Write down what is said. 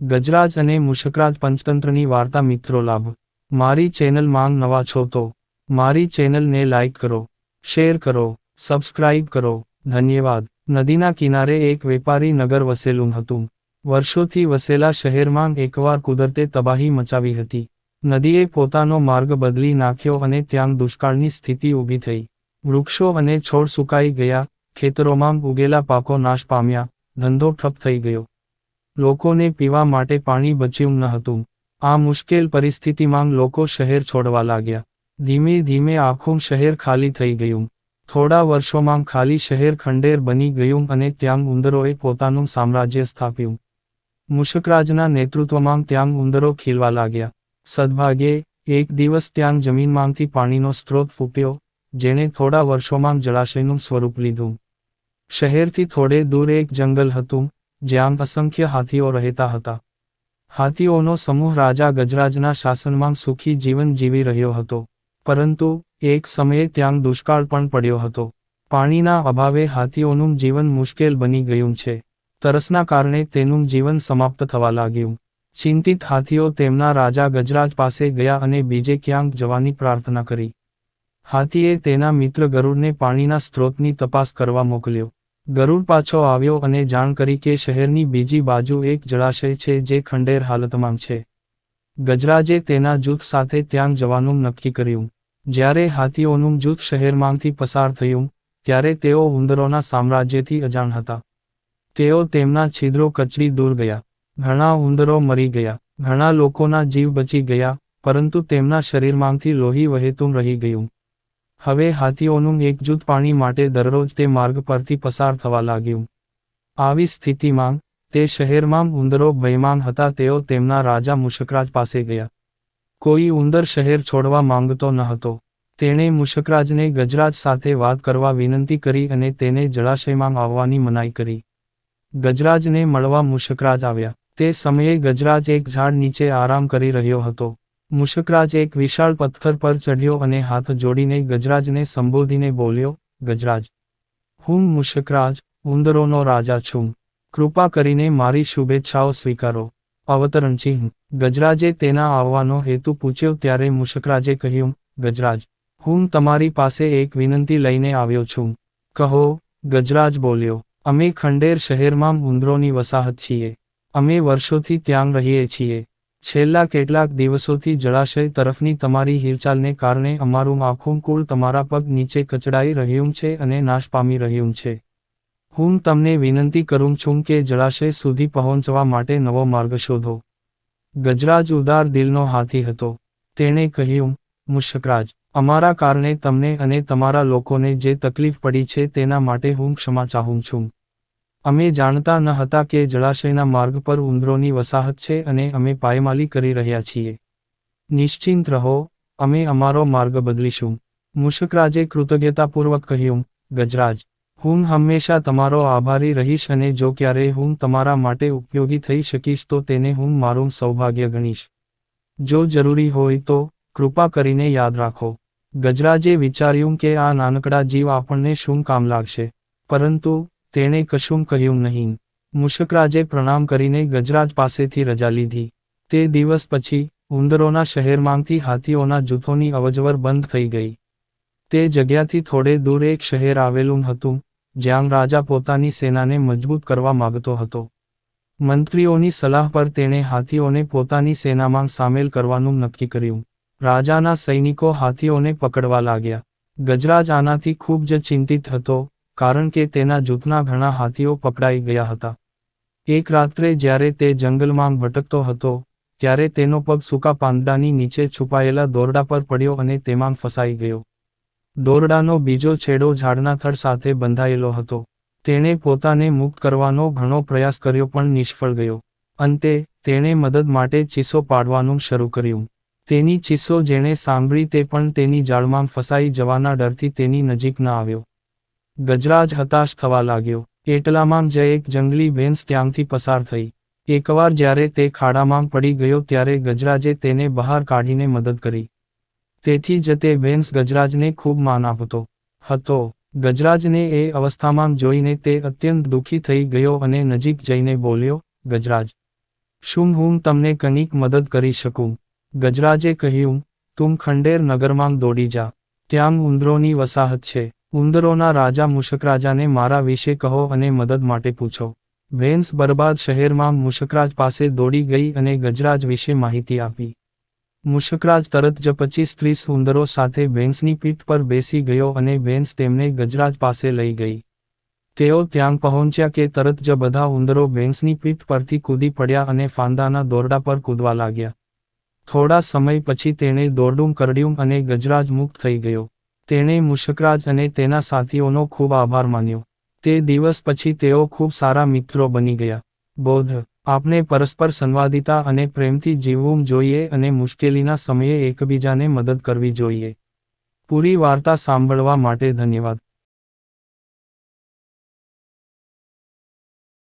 ગજરાજ અને મુશકરાજ પંચતંત્રની વાર્તા મિત્રો લાભ. મારી ચેનલ માંગ નવા છો તો મારી ચેનલને લાઇક કરો, શેર કરો, સબસ્ક્રાઇબ કરો. ધન્યવાદ. નદીના કિનારે એક વેપારી નગર વસેલું હતું. વર્ષોથી વસેલા શહેરમાં એકવાર કુદરતે તબાહી મચાવી હતી. નદીએ પોતાનો માર્ગ બદલી નાખ્યો અને ત્યાં દુષ્કાળની સ્થિતિ ઊભી થઈ. વૃક્ષો અને છોડ સુકાઈ ગયા, ખેતરોમાં ઉગેલા પાકો નાશ પામ્યા, ધંધો ઠપ થઈ ગયો. લોકોને પીવા માટે પાણી બચ્યું ન હતું. આ મુશ્કેલ પરિસ્થિતિમાં લોકો શહેર છોડવા લાગ્યા. ધીમે ધીમે આખું શહેર ખાલી થઈ ગયું. થોડા વર્ષોમાં ખાલી શહેર ખંડેર બની ગયું અને ત્યાં ઉંદરોએ પોતાનું સામ્રાજ્ય સ્થાપ્યું. મુશકરાજના નેતૃત્વમાં ત્યાં ઉંદરો ખીલવા લાગ્યા. સદભાગ્યે, એક દિવસ ત્યાં જમીનમાંથી પાણીનો સ્ત્રોત ફૂટ્યો, જેણે થોડા વર્ષોમાં જળાશયનું સ્વરૂપ લીધું. શહેરથી થોડે દૂર એક જંગલ હતું. જ્યાં અસંખ્ય હાથીઓ રહેતા હતા. હાથીઓનો સમૂહ રાજા ગજરાજના શાસનમાં સુખી જીવન જીવી રહ્યો હતો. પરંતુ એક સમયે ત્યાં દુષ્કાળ પણ પડ્યો હતો. પાણીના અભાવે હાથીઓનું જીવન મુશ્કેલ બની ગયું છે. તરસના કારણે તેનું જીવન સમાપ્ત થવા લાગ્યું. ચિંતિત હાથીઓ તેમના રાજા ગજરાજ પાસે ગયા અને બીજે ક્યાંક જવાની પ્રાર્થના કરી. હાથીએ તેના મિત્ર ગરુડને પાણીના સ્ત્રોતની તપાસ કરવા મોકલ્યો. ગરુડ પાછો આવ્યો અને જાણ કરી કે શહેરની બીજી બાજુ એક જળાશય છે જે ખંડેર હાલતમાં છે. ગજરાજે તેના જૂથ સાથે ત્યાં જવાનું નક્કી કર્યું. જ્યારે હાથીઓનું જૂથ શહેરમાંથી પસાર થયું, ત્યારે તેઓ ઉંદરોના સામ્રાજ્યથી અજાણ હતા. તેઓ તેમના છિદ્રો કચડી દૂર ગયા. ઘણા ઉંદરો મરી ગયા. ઘણા લોકોના જીવ બચી ગયા, પરંતુ તેમના શરીરમાંથી લોહી વહેતું રહી ગયું. હવે હાથીઓનું એક જૂથ પાણી માટે દરરોજ તે માર્ગ પરથી પસાર થવા લાગ્યું. આવી સ્થિતિમાં તે શહેરમાં ઉંદરો ભયમાન હતા તેઓ તેમના રાજા મુશકરાજ પાસે ગયા. કોઈ ઉંદર શહેર છોડવા માંગતો ન હતો. તેણે મુશકરાજને ગજરાજ સાથે વાત કરવા વિનંતી કરી અને તેને જળાશયમાં આવવાની મનાઈ કરી. ગજરાજને મળવા મુશકરાજ આવ્યા. તે સમયે ગજરાજ એક ઝાડ નીચે આરામ કરી રહ્યો હતો. મુશકરાજ એક વિશાળ પથ્થર પર ચઢ્યો અને હાથ જોડીને ગજરાજને સંબોધીને બોલ્યો, ગજરાજ, હું મુશકરાજ, ઉંદરોનો રાજા છું. કૃપા કરીને મારી શુભેચ્છાઓ સ્વીકારો. અવતરણ ગજરાજે તેના આવવાનો હેતુ પૂછ્યો ત્યારે મુશકરાજે કહ્યું, ગજરાજ, હું તમારી પાસે એક વિનંતી લઈને આવ્યો છું. કહો. ગજરાજ બોલ્યો, અમે ખંડેર શહેરમાં ઉંદરોની વસાહત છીએ. અમે વર્ષોથી ત્યાં રહીએ છીએ. છેલ્લા કેટલાક દિવસોથી જળાશય તરફની તમારી હિલચાલને કારણે અમારું આખું કુળ તમારા પગ નીચે કચડાઈ રહ્યું છે અને નાશ પામી રહ્યું છે. હું તમને વિનંતી કરું છું કે જળાશય સુધી પહોંચવા માટે નવો માર્ગ શોધો. ગજરાજ ઉદાર દિલનો હાથી હતો. તેણે કહ્યું, મુશકરાજ, અમારા કારણે તમને અને તમારા લોકોને જે તકલીફ પડી છે તેના માટે હું ક્ષમા ચાહું છું. અમે જાણતા ન હતા કે જળાશયના માર્ગ પર ઉંદરોની વસાહત છે અને અમે પાયમાલી કરી રહ્યા છીએ. નિશ્ચિંત રહો, અમે અમારો માર્ગ બદલીશું. મુશકરાજે કૃતજ્ઞતાપૂર્વક કહ્યું, ગજરાજ, હું હંમેશા તમારો આભારી રહીશ અને જો ક્યારે હું તમારા માટે ઉપયોગી થઈ શકીશ તો તેને હું મારું સૌભાગ્ય ગણીશ. જો જરૂરી હોય તો કૃપા કરીને યાદ રાખો. ગજરાજે વિચાર્યું કે આ નાનકડા જીવ આપણને શું કામ લાગશે. પરંતુ તેણે કશું કહ્યું નહીં. મુશકરાજે પ્રણામ કરીને ગજરાજ પાસેથી રજા લીધી. તે દિવસ પછી ઉંદરોના શહેરમાંથી હાથીઓના જૂથોની અવજવર બંધ થઈ ગઈ. તે જગ્યાથી થોડે દૂર એક શહેર આવેલું હતું, જ્યાં રાજા પોતાની સેનાને મજબૂત કરવા માગતો હતો. મંત્રીઓની સલાહ પર તેણે હાથીઓને પોતાની સેનામાં સામેલ કરવાનું નક્કી કર્યું. રાજાના સૈનિકો હાથીઓને પકડવા લાગ્યા. ગજરાજ આનાથી ખૂબ જ ચિંતિત હતો કારણ કે તેના જૂથના ઘણા હાથીઓ પકડાઈ ગયા હતા. એક રાત્રે જ્યારે તે જંગલમાં ભટકતો હતો, ત્યારે તેનો પગ સૂકા પાંદડાની નીચે છુપાયેલા દોરડા પર પડ્યો અને તેમાં ફસાઈ ગયો. દોરડાનો બીજો છેડો ઝાડના થડ સાથે બંધાયેલો હતો. તેણે પોતાને મુક્ત કરવાનો ઘણો પ્રયાસ કર્યો પણ નિષ્ફળ ગયો. અંતે, તેણે મદદ માટે ચીસો પાડવાનું શરૂ કર્યું. તેની ચીસો જેણે સાંભળી તે પણ તેની જાળમાં ફસાઈ જવાના ડરથી તેની નજીક ન આવ્યો. ગજરાજ હતાશ થવા લાગ્યો. એટલામાં જ એક જંગલી ભેંસ ત્યાંથી પસાર થઈ. એકવાર જ્યારે તે ખાડામાં પડી ગયો ત્યારે ગજરાજે તેને બહાર કાઢીને મદદ કરી. તેથી જ તે ભેંસ ગજરાજને ખૂબ માન આપતો હતો. ગજરાજને એ અવસ્થામાં જોઈને તે અત્યંત દુઃખી થઈ ગયો અને નજીક જઈને બોલ્યો, ગજરાજ, શું હું તમને કનિક મદદ કરી શકું? ગજરાજે કહ્યું, તું ખંડેર નગરમાં દોડી જા. ત્યાં ઉંદરોની વસાહત છે. ઉંદરોના રાજા મુશકરાજાને મારા વિશે કહો અને મદદ માટે પૂછો. વેન્સ બરબાદ શહેરમાં મુશકરાજ પાસે દોડી ગઈ અને ગજરાજ વિશે માહિતી આપી. મુશકરાજ તરત જ પચીસ ત્રીસ ઉંદરો સાથે ભેન્સની પીઠ પર બેસી ગયો અને વેન્સ તેમને ગજરાજ પાસે લઈ ગઈ. તેઓ ત્યાં પહોંચ્યા કે તરત જ બધા ઉંદરો ભેંસની પીઠ પરથી કૂદી પડ્યા અને ફાંદાના દોરડા પર કૂદવા લાગ્યા. થોડા સમય પછી તેણે દોરડું કરડ્યું અને ગજરાજ મુક્ત થઈ ગયો. તેણે મુશકરાજ અને તેના સાથીઓનો ખૂબ આભાર માન્યો. તે દિવસ પછી તેઓ ખૂબ સારા મિત્રો બની ગયા. બોધ આપણે પરસ્પર સંવાદિતા અને પ્રેમથી જીવવું જોઈએ અને મુશ્કેલીના સમયે એકબીજાને મદદ કરવી જોઈએ પૂરી વાર્તા સાંભળવા માટે ધન્યવાદ.